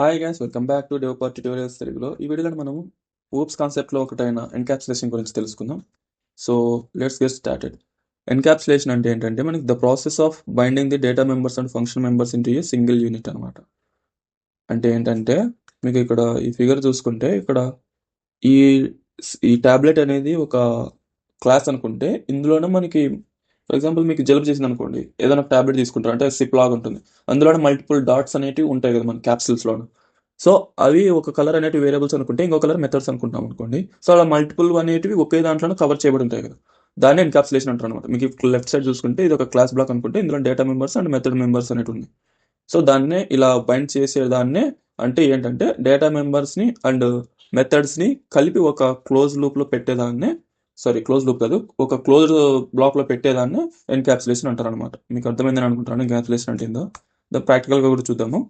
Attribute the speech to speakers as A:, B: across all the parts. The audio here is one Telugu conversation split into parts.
A: Hi guys welcome back to developer tutorials తెలుగులో. ఈ వీడియోలో మనం ఊప్స్ కాన్సెప్ట్లో ఒకటైన ఎన్కాప్సులేషన్ గురించి తెలుసుకుందాం. So let's get started encapsulation అంటే ఏంటంటే మనకి the process of binding the data members and function members into a single unit అనమాట అంటే ఏంటంటే మీకు ఇక్కడ ఈ ఫిగర్ చూసుకుంటే ఇక్కడ ఈ ఈ టాబ్లెట్ అనేది ఒక క్లాస్ అనుకుంటే ఇందులోనే మనకి ఫర్ ఎగ్జాంపుల్ మీకు జలుబు చేసింది అనుకోండి ఏదైనా టాబ్లెట్ తీసుకుంటారు అంటే సిప్ లాగా ఉంటుంది. అందులో మల్టిపుల్ డాట్స్ అనేటివి ఉంటాయి కదా మన క్యాప్సిల్స్లో సో అవి ఒక కలర్ అనేటివి వేరియబుల్స్ అనుకుంటే ఇంకో కలర్ మెథడ్స్ అనుకుంటాం అనుకోండి. సో అలా మల్టిపుల్ అనేటివి ఒకే దాంట్లో కవర్ చేయబడి ఉంటాయి కదా. దాన్ని ఎన్కాప్సులేషన్ అంటారు అనమాట మీకు లెఫ్ట్ సైడ్ చూసుకుంటే ఇది ఒక క్లాస్ బ్లాక్ అనుకుంటే ఇందులో data members and method members అనేటి ఉంది సో దాన్నే ఇలా బైండ్ చేసే దాన్నే అంటే ఏంటంటే డేటా మెంబర్స్ని అండ్ మెథడ్స్ని కలిపి ఒక క్లోజ్ లూప్లో పెట్టేదాన్నే సారీ క్లోజ్ లూప్ కాదు. ఒక క్లోజ్ బ్లాక్లో పెట్టేదాన్ని ఎన్క్యాప్సులేషన్ అంటారు అనమాట మీకు అర్థమైందని అనుకుంటాను ఎన్క్యాప్సులేషన్ అంటే ఏందో. ద ప్రాక్టికల్గా కూడా చూద్దాము.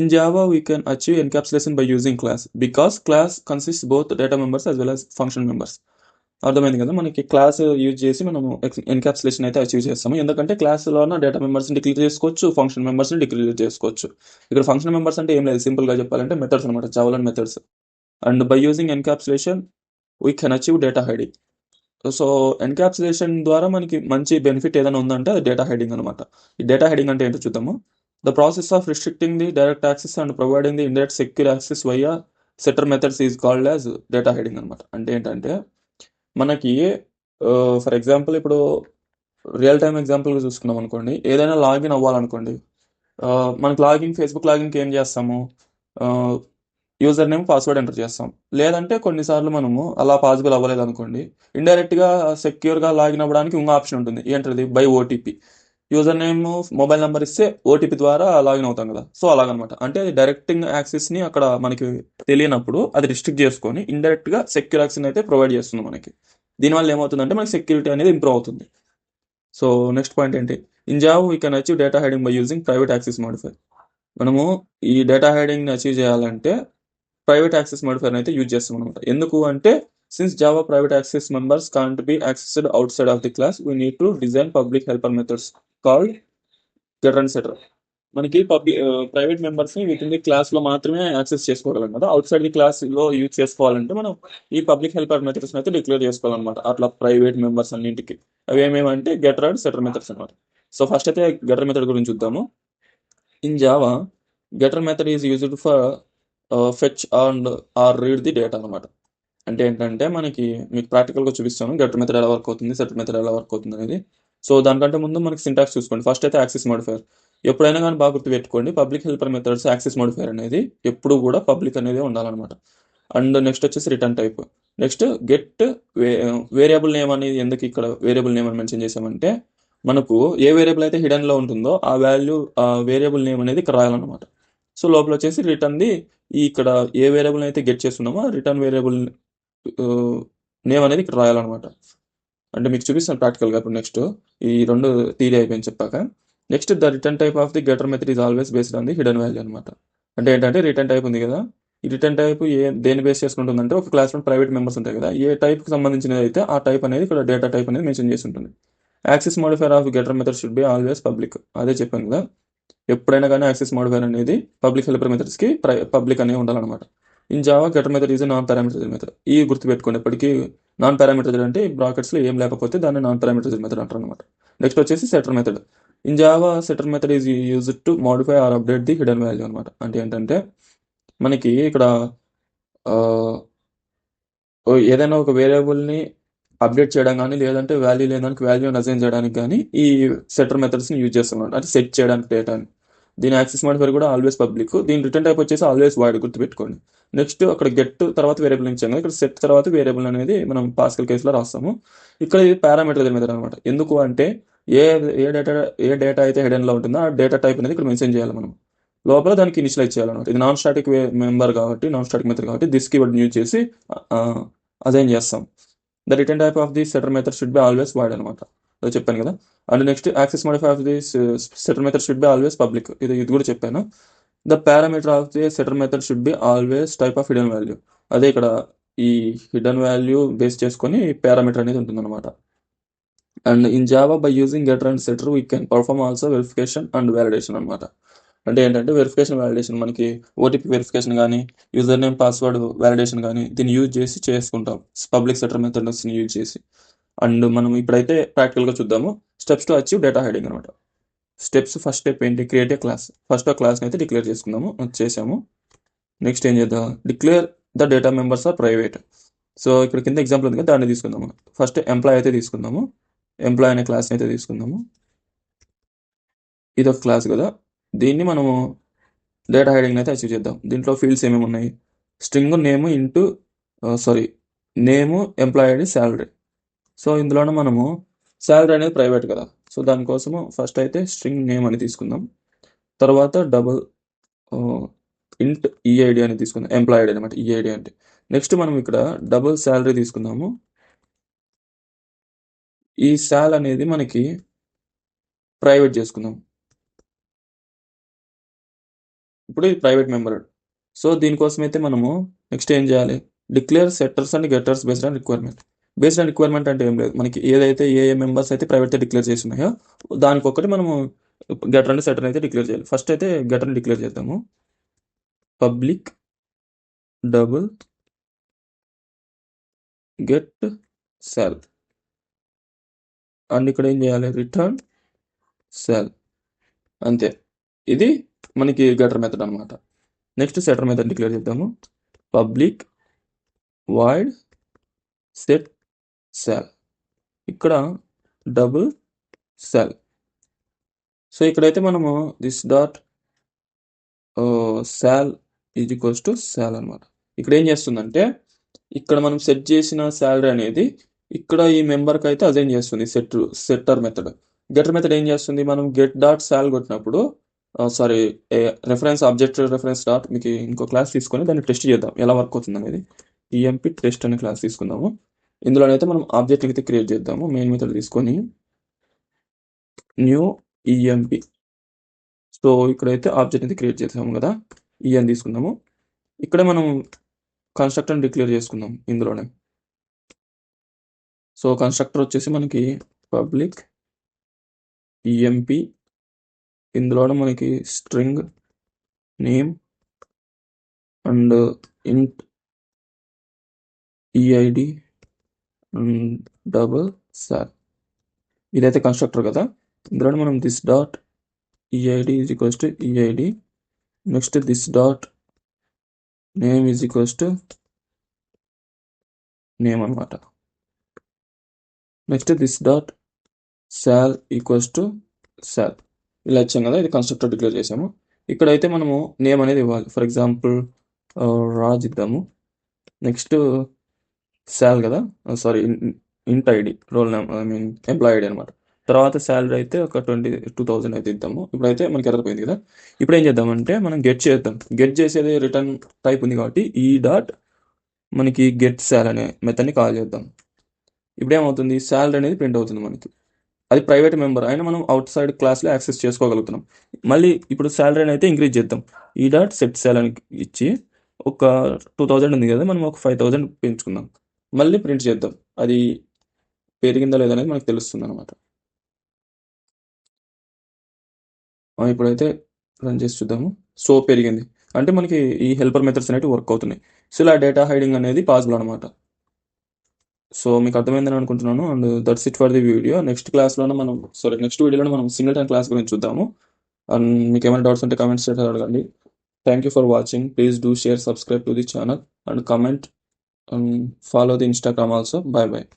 A: In Java we can achieve encapsulation by using class because class consist both data members as well as function members అర్థమైంది కదా? మనకి క్లాస్ యూజ్ చేసి మనము ఎన్క్యాప్సులేషన్ అయితే అచీవ్ చేస్తాము. ఎందుకంటే క్లాస్లో డేటా మెంబర్స్ని డిక్లేర్ చేసుకోవచ్చు ఫంక్షన్ మెంబర్స్ని డిక్లేర్ చేసుకోవచ్చు. ఇక్కడ ఫంక్షన్ మెంబర్స్ అంటే ఏం లేదు. సింపుల్గా చెప్పాలంటే మెథడ్స్ అనమాట జావలన్ methods and by using encapsulation we can achieve data hiding so encapsulation ద్వారా మనకి మంచి బెనిఫిట్ ఏదైనా ఉందంటే అది డేటా హైడింగ్ అనమాట ఈ డేటా హైడింగ్ అంటే ఏంటో చూద్దాము. The process of restricting the direct access and providing the indirect secure access via setter methods is called as data hiding అనమాట అంటే ఏంటంటే మనకి ఫర్ ఎగ్జాంపుల్ ఇప్పుడు రియల్ టైమ్ ఎగ్జాంపుల్గా చూసుకున్నాం అనుకోండి. ఏదైనా లాగిన్ అవ్వాలనుకోండి. మనకి లాగిన్ ఫేస్బుక్ లాగిన్కి ఏం చేస్తాము? యూజర్ నేమ్ పాస్వర్డ్ ఎంటర్ చేస్తాం. లేదంటే కొన్నిసార్లు మనము అలా పాసిబుల్ అవ్వలేదు అనుకోండి. ఇండైరెక్ట్గా సెక్యూర్గా లాగిన్ అవ్వడానికి ఇంకో ఆప్షన్ ఉంటుంది. ఏంటది by OTP user name mobile number ఇస్తే ఓటీపీ ద్వారా లాగిన్ అవుతాం కదా. సో అలాగనమాట. అంటే డైరెక్టింగ్ యాక్సెస్ని అక్కడ మనకి తెలియనప్పుడు అది రిస్ట్రిక్ట్ చేసుకొని ఇండైరెక్ట్గా సెక్యూర్ యాక్సెస్ అయితే ప్రొవైడ్ చేస్తుంది మనకి. దీనివల్ల ఏమవుతుందంటే మనకి సెక్యూరిటీ అనేది ఇంప్రూవ్ అవుతుంది. సో నెక్స్ట్ పాయింట్ ఏంటి? In Java we can achieve data hiding by using private access modify మనము ఈ డేటా హైడింగ్ని అచీవ్ చేయాలంటే ప్రైవేట్ యాక్సెస్ మోడిఫైర్ అయితే యూజ్ చేస్తాం అనమాట ఎందుకు అంటే since Java private access members can't be accessed outside of the class we need to design public helper methods called getter and setter మనకి పబ్లిక్ ప్రైవేట్ మెంబర్స్ని వీటిని క్లాస్లో మాత్రమే యాక్సెస్ చేసుకోగలం కదా అవుట్ సైడ్ ది క్లాస్లో యూజ్ చేసుకోవాలంటే మనం ఈ పబ్లిక్ హెల్పర్ మెథడ్స్ అయితే డిక్లేర్ చేసుకోవాలన్నమాట. అట్లా ప్రైవేట్ మెంబర్స్ అన్నింటికి. అవి ఏమేమంటే గెటర్ అండ్ సెటర్ మెథడ్స్ అనమాట సో ఫస్ట్ అయితే గెటర్ మెథడ్ గురించి చూద్దాము. In Java getter method is used for fetch and or read the data అనమాట అంటే ఏంటంటే మనకి మీకు ప్రాక్టికల్గా చూపిస్తాను. గెట్ మెథడ్ ఎలా వర్క్ అవుతుంది సెట్ మెథడ్ ఎలా వర్క్ అవుతుంది అనేది. సో దానికంటే ముందు మనకి సింటాక్స్ చూసుకోండి. ఫస్ట్ అయితే యాక్సెస్ మోడిఫైర్ ఎప్పుడైనా కానీ బాగా గుర్తుపెట్టుకోండి. Public helper methods access modifier అనేది ఎప్పుడు కూడా పబ్లిక్ అనేది ఉండాలన్నమాట. అండ్ నెక్స్ట్ వచ్చేసి return type next get variable name అనేది ఎందుకు ఇక్కడ వేరియబుల్ నేమ్ అని మెన్షన్ చేసామంటే మనకు ఏ వేరియబుల్ అయితే హిడెన్లో ఉంటుందో ఆ వాల్యూ ఆ వేరియబుల్ నేమ్ అనేది ఇక్కడ రాయాలన్నమాట. సో లోపల వచ్చేసి రిటర్న్ది ఈ ఇక్కడ ఏ వేరియబుల్ అయితే గెట్ చేస్తున్నామో రిటర్న్ వేరియబుల్ నేమ్ అనేది ఇక్కడ రాయాలన్నమాట. అంటే మీకు చూపిస్తాను ప్రాక్టికల్గా ఇప్పుడు నెక్స్ట్. ఈ రెండు థీరీ అయిపోయింది చెప్పాక. Next the return type of the getter method is always based on the hidden value అనమాట అంటే ఏంటంటే రిటర్న్ టైప్ ఉంది కదా. ఈ రిటర్న్ టైప్ ఏ దేని బేస్ చేసుకుంటుందంటే ఒక క్లాస్లో ప్రైవేట్ మెంబర్స్ ఉంటాయి కదా. ఏ టైప్కి సంబంధించినది అయితే ఆ టైప్ అనేది ఇక్కడ డేటా టైప్ అనేది మెన్షన్ చేసి ఉంటుంది. Access modifier of getter method should be always public. అదే చెప్పాను కదా. ఎప్పుడైనా కానీ యాక్సెస్ మోడిఫైర్ అనేది పబ్లిక్ హెల్పర్ మెథడ్స్కి ప్రై పబ్లిక్ అనేవి ఉండాలన్నమాట. In Java getter method is non parameter method ఈ గుర్తుపెట్టుకోండి ఎప్పటికీ నాన్ పారామీటర్ అంటే బ్రాకెట్స్లో ఏం లేకపోతే దాన్ని నాన్ పారామీటర్ మెథడ్ అంటారు అనమాట నెక్స్ట్ వచ్చేసి setter method in Java setter method is use to modify or update the hidden value అనమాట అంటే ఏంటంటే మనకి ఇక్కడ ఏదైనా ఒక వేరియబుల్ని అప్డేట్ చేయడం కానీ లేదంటే వాల్యూ లేదానికి వాల్యూని అసైన్ చేయడానికి కానీ ఈ సెటర్ మెథడ్స్ని యూజ్ చేస్తాం అంటే సెట్ చేయడానికి డేటాని దీని యాక్సెస్ మోడిఫైర్ కూడా ఆల్వేస్ పబ్లిక్ దీని రిటర్న్ టైప్ వచ్చేసి ఆల్వేస్ వాయిడ్ గుర్తుపెట్టుకోండి. నెక్స్ట్ అక్కడ గెట్ తర్వాత వేరియబుల్ ఇచ్చాం కదా ఇక్కడ సెట్ తర్వాత వేరియబుల్ అనేది మనం పాస్కల్ కేసులో రాస్తాము. ఇక్కడ ఇది పారామీటర్ మీద అనమాట ఎందుకు అంటే ఏ ఏ డేటా ఏ డేటా అయితే హెడెన్లో ఉంటుందో ఆ డేటా టైప్ అనేది ఇక్కడ మెన్షన్ చేయాలి మనం. లోపల దానికి ఇనిషియలైజ్ చేయాలన్నమాట. ఇది నాన్ స్టాటిక్ మెంబర్ కాబట్టి నాన్ స్టాటిక్ మెథడ్ కాబట్టి దిస్ కీవర్డ్ యూజ్ చేసి అజైన్ చేస్తాం. The return type of the setter method should be always void అనమాట అది చెప్పాను కదా. And next access modify of the setter method should be always public ఇది ఇది కూడా చెప్పాను. The parameter of the setter method should be always type of hidden value అదే ఇక్కడ ఈ హిడెన్ వాల్యూ బేస్ చేసుకొని పారామీటర్ అనేది ఉంటుందన్నమాట. And in Java by using getter and setter we can perform also verification and validation అనమాట అంటే ఏంటంటే వెరిఫికేషన్ వ్యాలిడేషన్ మనకి ఓటీపీ వెరిఫికేషన్ కానీ యూజర్ నేమ్ పాస్వర్డ్ వ్యాలిడేషన్ కానీ దీన్ని యూజ్ చేసి చేసుకుంటాం. పబ్లిక్ సెక్టర్ మెథడ్స్ని యూజ్ చేసి. అండ్ మనం ఇప్పుడైతే ప్రాక్టికల్గా చూద్దాము. Steps to achieve data hiding అనమాట స్టెప్స్ ఫస్ట్ స్టెప్ ఏంటి? క్రియేట్ ఏ క్లాస్ ఫస్ట్ ఆ క్లాస్ని అయితే డిక్లేర్ చేసుకుందాము. చేసాము. నెక్స్ట్ ఏం చేద్దాం? Declare the data members are private so ఇక్కడ కింద ఎగ్జాంపుల్ ఉంది కదా దాన్ని తీసుకుందాము. ఫస్ట్ ఎంప్లాయ్ అయితే తీసుకుందాము. ఎంప్లాయ్ అనే క్లాస్ని అయితే తీసుకుందాము. ఇది ఒక క్లాస్ కదా. దీన్ని మనము డేటా హైడింగ్ అయితే అచీవ్ చేద్దాం. దీంట్లో ఫీల్డ్స్ ఏమేమి ఉన్నాయి? String name int sorry name employee ID salary so ఇందులోనే మనము శాలరీ అనేది ప్రైవేట్ కదా. సో దానికోసము ఫస్ట్ అయితే స్ట్రింగ్ నేమ్ అని తీసుకుందాం. తర్వాత డబుల్ ఇంట్ ఈఐడి అని తీసుకుందాం. ఎంప్లాయ్ ఐడి అనమాట ఈఐడి అంటే. నెక్స్ట్ మనం ఇక్కడ డబుల్ శాలరీ తీసుకుందాము. ఈ శాల్ అనేది మనకి ప్రైవేట్ చేసుకుందాం. ఇప్పుడు ఇది ప్రైవేట్ మెంబర్. సో దీనికోసం అయితే మనము నెక్స్ట్ ఏం చేయాలి? Declare setters and getters based on requirement. Based on requirement అంటే ఏం లేదు. మనకి ఏదైతే ఏ ఏ మెంబర్స్ అయితే ప్రైవేట్ డిక్లేర్ చేసి ఉన్నాయో దానికి ఒకటి మనము గెటర్ అండ్ సెటర్ అయితే డిక్లేర్ చేయాలి. ఫస్ట్ అయితే గెటర్ని డిక్లేర్ చేద్దాము. Public double get sal. And ఇక్కడ ఏం చేయాలి? Return sal. అంతే. ఇది మనకి గటర్ మెథడ్ అనమాట నెక్స్ట్ సెటర్ మెథడ్ డిక్లేర్ చేద్దాము. పబ్లిక్ వైడ్ సెట్ సెల్ ఇక్కడ డబుల్ సెల్ సో ఇక్కడైతే మనము this dot sal is equals to sal అనమాట ఇక్కడ ఏం చేస్తుందంటే ఇక్కడ మనం సెట్ చేసిన శాలరీ అనేది ఇక్కడ ఈ మెంబర్కి అయితే అదేం చేస్తుంది set setter method getter method ఏం చేస్తుంది? మనం గెట్ డాట్ శాల్ కొట్టినప్పుడు sorry reference object reference dot మీకు ఇంకో క్లాస్ తీసుకొని దాన్ని టెస్ట్ చేద్దాం. ఎలా వర్క్ అవుతుంది అనేది. ఈఎంపి టెస్ట్ అనే క్లాస్ తీసుకుందాము. ఇందులోనైతే మనం ఆబ్జెక్ట్ అయితే క్రియేట్ చేద్దాము. మెయిన్ మెథడ్ తీసుకొని న్యూ ఈఎంపి సో ఇక్కడైతే ఆబ్జెక్ట్ అయితే క్రియేట్ చేసాము కదా. ఈఎన్ తీసుకుందాము. ఇక్కడ మనం కన్స్ట్రక్టర్ డిక్లేర్ చేసుకుందాం ఇందులోనే. సో కన్స్ట్రక్టర్ వచ్చేసి మనకి పబ్లిక్ ఈఎంపి ఇందులోన మనకి string name and int EID and double sal ఇదైతే కన్స్ట్రక్టర్ కదా. ఇందులోనే మనం this dot EID is equals to EID next this dot name is equals to name అనమాట next this dot sal equals to sal ఇలా ఇచ్చాం కదా ఇది కన్స్ట్రక్టర్ డిక్లేర్ చేసాము ఇక్కడైతే మనము నేమ్ అనేది ఇవ్వాలి. ఫర్ ఎగ్జాంపుల్ రాజ్ ఇద్దాము. నెక్స్ట్ శాల్ కదా? Sorry int ID roll number I mean employee ID అనమాట తర్వాత శాలరీ అయితే ఒక ట్వంటీ టూ థౌజండ్ అయితే ఇద్దాము. ఇప్పుడైతే మనకి ఎర్రపోయింది కదా. ఇప్పుడు ఏం చేద్దామంటే మనం గెట్ చేద్దాం. గెట్ చేసేది రిటర్న్ టైప్ ఉంది కాబట్టి e ఈ డాట్ మనకి గెట్ శాల్ అనే మెథడ్ని కాల్ చేద్దాం. ఇప్పుడు ఏమవుతుంది శాలరీ అనేది ప్రింట్ అవుతుంది మనకి. అది ప్రైవేట్ మెంబర్. అయినా మనం అవుట్ సైడ్ క్లాస్లో యాక్సెస్ చేసుకోగలుగుతున్నాం. మళ్ళీ ఇప్పుడు శాలరీని అయితే ఇంక్రీజ్ చేద్దాం. ఈ డాట్ సెట్ శాల్ ఇచ్చి ఒక టూ థౌజండ్ ఉంది కదా మనం ఒక ఫైవ్ థౌజండ్ పెంచుకుందాం. మళ్ళీ ప్రింట్ చేద్దాం. అది పెరిగిందా లేదా అనేది మనకు తెలుస్తుంది అనమాట ఇప్పుడైతే రన్ చేసి చూద్దాము. సో పెరిగింది. అంటే మనకి ఈ హెల్పర్ మెథడ్స్ అనేవి వర్క్ అవుతున్నాయి. సో ఇలా డేటా హైడింగ్ అనేది పాసిబుల్ అనమాట సో మీకు అర్థమైందని అనుకుంటున్నాను. And that's it for the video. Next క్లాస్లోనే మనం సారీ నెక్స్ట్ వీడియోలో మనం సింగిల్ టైం క్లాస్ గురించి చూద్దాము. అండ్ మీకు ఏమైనా డౌట్స్ ఉంటే కమెంట్స్ అడగండి. Thank you for watching please do share subscribe to the channel and comment and follow the Instagram also bye bye